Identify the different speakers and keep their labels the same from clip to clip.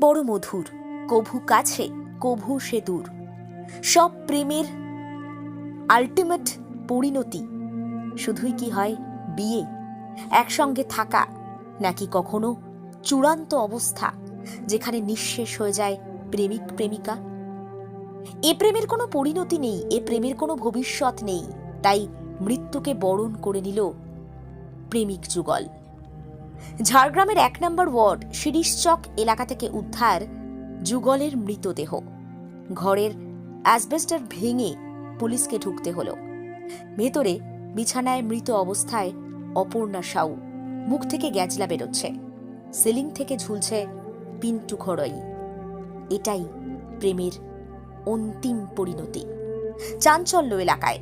Speaker 1: বড় মধুর, কভু কাছে, কভু সে দূর। সব প্রেমের আল্টিমেট পরিণতি। শুধুই কি হয় বিয়ে, একসঙ্গে থাকা, নাকি কখনো চূড়ান্ত অবস্থা, যেখানে নিঃশেষ হয়ে যায় প্রেমিক প্রেমিকা? এ প্রেমের কোনো পরিণতি নেই, এ প্রেমের কোনো ভবিষ্যৎ নেই, তাই মৃত্যুকে বরণ করে নিল প্রেমিক যুগল। ঝাড়গ্রামের এক নম্বর ওয়ার্ড শিরিশচক এলাকা থেকে উদ্ধার যুগলের মৃতদেহ। ঘরের অ্যাসবেস্টার ভেঙে পুলিশকে ঢুকতে হলো। ভেতরে বিছানায় মৃত অবস্থায় অপর্ণা সাউ। মুখ থেকে গ্যাজলা বেরোচ্ছে। সিলিং থেকে ঝুলছে পিন্টু খড়ই এটাই প্রেমের অন্তিম পরিণতি। চাঞ্চল্য এলাকায়।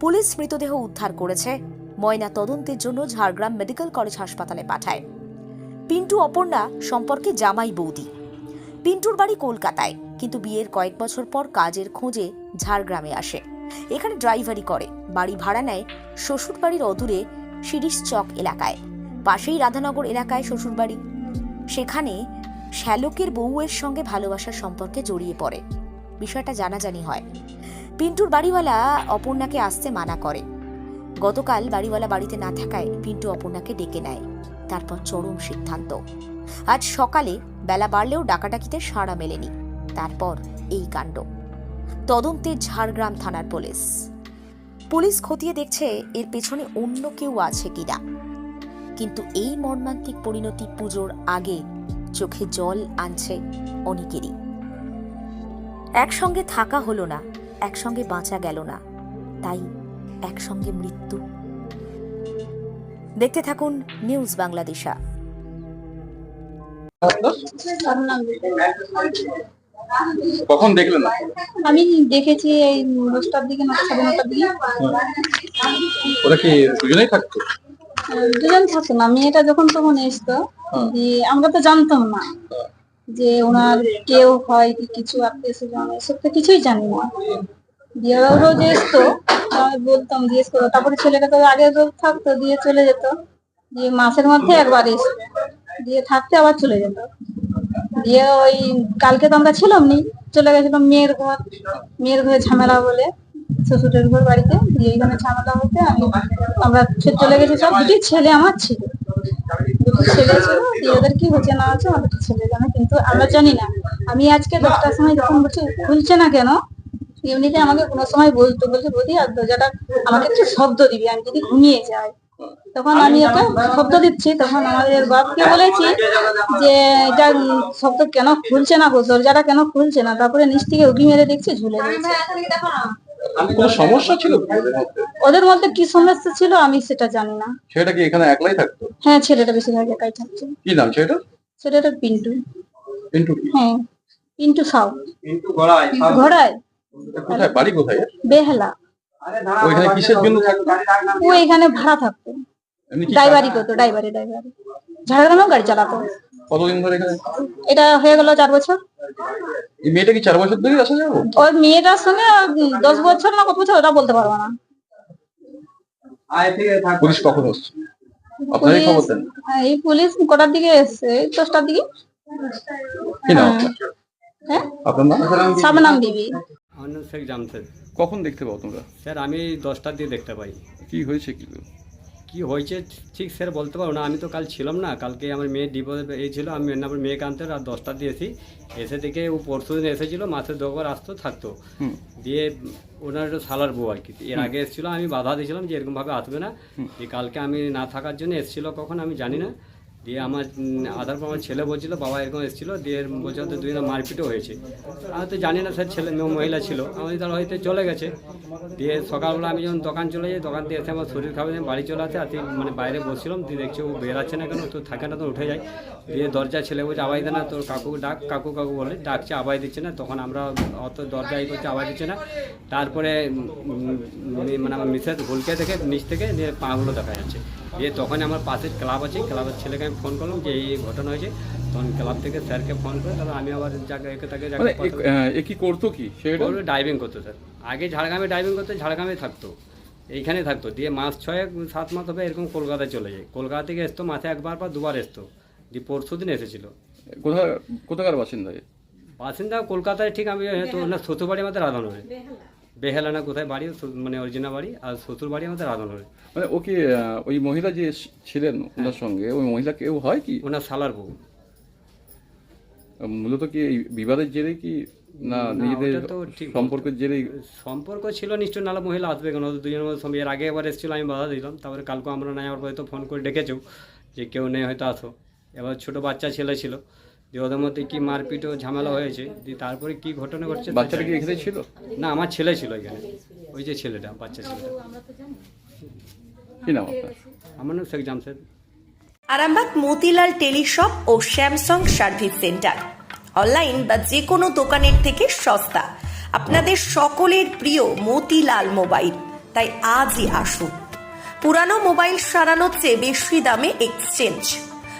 Speaker 1: পুলিশ মৃতদেহ উদ্ধার করেছে ময়না তদন্তের জন্য ঝাড়গ্রাম মেডিকেল কলেজ হাসপাতালে পাঠায়। পিন্টু, অপর্ণা সম্পর্কে জামাই বৌদি। পিন্টুর বাড়ি কলকাতায়, কিন্তু বিয়ের কয়েক বছর পর কাজের খোঁজে ঝাড়গ্রামে আসে। এখানে ড্রাইভারি করে, বাড়ি ভাড়া নেয় শ্বশুরবাড়ির অদূরে শিরিশ চক এলাকায়। পাশেই রাধানগর এলাকায় শ্বশুরবাড়ি। সেখানে শ্যালকের বউয়ের সঙ্গে ভালোবাসার সম্পর্কে জড়িয়ে পড়ে। বিষয়টা জানাজানি হয়। পিন্টুর বাড়িওয়ালা অপর্ণাকে আসতে মানা করে। গতকাল বাড়িওয়ালা বাড়িতে না থাকায় পিন্টু অপর্ণাকে ডেকে নেয়। তারপর চরম সিদ্ধান্ত। আজ সকালে বেলা বাড়লেও ডাকাডাকিতে সাড়া মেলেনি। তারপর এই কাণ্ড। তদন্তে ঝাড়গ্রাম থানার পুলিশ। পুলিশ খতিয়ে দেখছে এর পেছনে অন্য কেউ আছে কিনা। কিন্তু এই মর্মান্তিক পরিণতি পুজোর আগে চোখে জল আনছে অনেকেরই। একসঙ্গে থাকা হলো না, একসঙ্গে বাঁচা গেল না। তাই একসঙ্গে মৃত্যু। দেখতে থাকুন নিউজ বাংলাদেশা।
Speaker 2: কখন দেখলেন
Speaker 3: আমি দেখেছি এই দশটার দিকে নটা সাড়ে নটার দিকে।
Speaker 2: ওরা কি দুজনেই থাকতো?
Speaker 3: দুজন থাকতো না মেয়েটা যখন তখন এসতো। যে আমরা তো জানতাম না যে ওনার কেউ হয় কি কিছু আত্মীয় স্বজন এসব তো কিছুই জানি না। রোজ এসতো আমি বলতাম দিয়ে এসতো, তারপরে ছেলেটা তো আগে রোজ থাকতো, দিয়ে চলে যেত। দিয়ে মাসের মধ্যে একবার এসতো দিয়ে থাকতে আবার চলে যেত। দিয়ে ওই কালকে তো আমরা ছিলাম নি, চলে গেছিলাম মেয়ের ঘর, মেয়ের ঘরে ঝামেলা বলে শ্বশুরের ঘর বাড়িতে, দিয়ে এইখানে ঝামেলা হতে আমি, আমরা চলে গেছি সব, দুটি ছেলে আমার ছিল। দুটি ছেলে ছিল, দিয়ে ওদের কি হচ্ছে না হচ্ছে আমাদের ছেলে জানে, কিন্তু আমরা জানি না। আমি আজকে দশটার সময় যখন বলছি, খুলছে না কেন? এমনিতে আমাকে কোনো সময় বলতো বলছে বৌদি আর দরজাটা আমাকে একটু শব্দ দিবি আমি যদি ঘুমিয়ে যাই। তখন আমি ওকে শব্দ দিচ্ছি তখন আমাদের বাপকে বলেছি যে এটা শব্দ কেন খুলছে না গো? দরজাটা কেন খুলছে না? তারপরে নিচ থেকে উকি মেরে দেখছি ঝুলে রয়েছে।
Speaker 2: কোনো সমস্যা ছিল ওদের মধ্যে
Speaker 3: কি সমস্যা ছিল আমি সেটা জানি না।
Speaker 2: ছেলেটা কি এখানে একলাই থাকতো?
Speaker 3: হ্যাঁ ছেলেটা বেশিরভাগ একাই থাকছে
Speaker 2: কি নাম ছেলেটা?
Speaker 3: ছেলেটা পিন্টু।
Speaker 2: পিন্টু
Speaker 3: হ্যাঁ পিন্টু সাউ। ঘোড়ায়
Speaker 2: কোথায়? বাড়ি কোথায়?
Speaker 3: বেহালা।
Speaker 2: ওইখানে কিসের জন্য থাকতো
Speaker 3: ও এখানে ভাড়া থাকতো ড্রাইভারি করতো ড্রাইভারি ড্রাইভারি। ঝাড়গ্রামেও গাড়ি চালাতো।
Speaker 2: কতদিন ধরে এখানে?
Speaker 3: এটা হয়ে গেল চার বছর।
Speaker 2: এই মেয়েটা কি চার বছর ধরে আসা যাব?
Speaker 3: ওর মেয়েটার সঙ্গে দশ বছর না কত বছর ওটা বলতে পারব না।
Speaker 2: পুলিশ কখন আসছে আপনারই খবর দেন।
Speaker 3: হ্যাঁ, এই পুলিশ কটার দিকে এসছে? দশটার দিকে?
Speaker 2: কি নাম আপনার?
Speaker 3: হ্যাঁ?
Speaker 2: আপনার নাম?
Speaker 3: সাবনাম বিবি
Speaker 4: আমার নাম শেখ জামশেদ।
Speaker 2: কখন দেখতে পাও তোমরা?
Speaker 4: স্যার আমি দশটার দিয়ে দেখতে পাই।
Speaker 2: কি হয়েছে কি?
Speaker 4: কি হয়েছে ঠিক স্যার বলতে পারব না। আমি তো কাল ছিলাম না। কালকে আমার মেয়ে ডিপোজিট এই ছিল। আমি আমার মেয়েকে আনতে রাত দশটার দিয়ে এসি এসে থেকে ও পরশু দিন এসেছিল। মাসে দুবার আসতো থাকতো। দিয়ে ওনার একটা সালার বউ আর কি। এর আগে এসেছিল। আমি বাধা দিয়েছিলাম যে এরকমভাবে আসবে না। দিয়ে কালকে আমি না থাকার জন্য এসেছিল কখন আমি জানি না। দিয়ে আমার আধার আমার ছেলে বলছিল, বাবা এরকম এসেছিল, দিয়ে বলছে হয়তো দুই মারপিটও হয়েছে। আমি তো জানি না স্যার, ছেলে মেয়ে মহিলা ছিল। আমি তার হয়তো চলে গেছে। দিয়ে সকালবেলা আমি যখন দোকান চলে যাই, দোকান দিয়ে এসে আমার শরীর হয়ে বাড়ি চলে আসে, আর মানে বাইরে বসছিলাম, তুই দেখছি ও বেরাচ্ছে না কেন, তো থাকে না তো উঠে যায়। দিয়ে দরজা ছেলে বলছে আবাই দে না, তোর কাকু ডাক, কাকু কাকু বলে, ডাকছে আবাই দিচ্ছে না। তখন আমরা অত দরজা ই করছে আবাই দিচ্ছে না। তারপরে মানে আমার মিসেস ভুলকে দেখে, নিচ থেকে দিয়ে পাগুলো দেখা যাচ্ছে। দিয়ে তখন আমার পাশের ক্লাব আছে ক্লাবের ছেলেকে আমি ফোন করলাম যে এই ঘটনা হয়েছে। তখন ক্লাব থেকে স্যারকে ফোন করে তাহলে আমি আবার যাকে একে তাকে
Speaker 2: মানে এ- আহ, কি করতো কি সেটা?
Speaker 4: করতো স্যার। আগে ঝাড়গ্রামে ড্রাইভিং করতো ঝাড়গ্রামে থাকতো। এইখানে থাকতো। দিয়ে মাস ছয়েক সাত মাস হবে এরকম কলকাতায় চলে যায়। কলকাতা থেকে এসতো মাসে একবার বা দুবার এসতো। দিয়ে পরশু দিন এসেছিল।
Speaker 2: কোথায় কোথাকার বাসিন্দা
Speaker 4: বাসিন্দা কলকাতায় ঠিক আমি হয়তো ওনার শ্বশুর আমাদের রাধানগরে। বেহালা। না কোথায় বাড়ি? মানে অরিজিনাল বাড়ি আর শ্বশুর বাড়ি আমাদের রাধানগরে
Speaker 2: মানে ও কি ওই মহিলা যে ছিলেন ওনার সঙ্গে ওই মহিলা কেউ হয় কি?
Speaker 4: ওনার সালার বউ।
Speaker 2: মূলত কি এই বিবাদের জেরে কি না নিজেদের সম্পর্কের জেরেই?
Speaker 4: সম্পর্ক ছিল নিশ্চয় নালা মহিলা আসবে কেন? দুজনের মধ্যে সঙ্গে। এর আগে একবার এসেছিল আমি বাধা দিলাম। তারপরে কালকে আমরা নাই আমার হয়তো ফোন করে ডেকেছেও যে কেউ নেই হয়তো আসো। এবার ছোট বাচ্চা ছেলে ছিল। ওদের মধ্যে কি মারপিট ও ঝামেলা হয়েছে তারপরে কি ঘটনা ঘটছে
Speaker 2: বাচ্চাটা কি এখানে ছিল?
Speaker 4: না আমার ছেলে ছিল এখানে। ওই যে ছেলেটা বাচ্চা ছেলেটা।
Speaker 2: কি নাম আপনার?
Speaker 4: আমার নাম শেখ জামশেদ।
Speaker 5: আরামবাগ মতিলাল টেলিশপ ও স্যামসাং সার্ভিস সেন্টার। অনলাইন বা যে কোনো দোকানের থেকে সস্তা। আপনাদের সকলের প্রিয় মতিলাল মোবাইল। তাই আজই আসুন। পুরানো মোবাইল সারানোর চেয়ে বেশি দামে এক্সচেঞ্জ।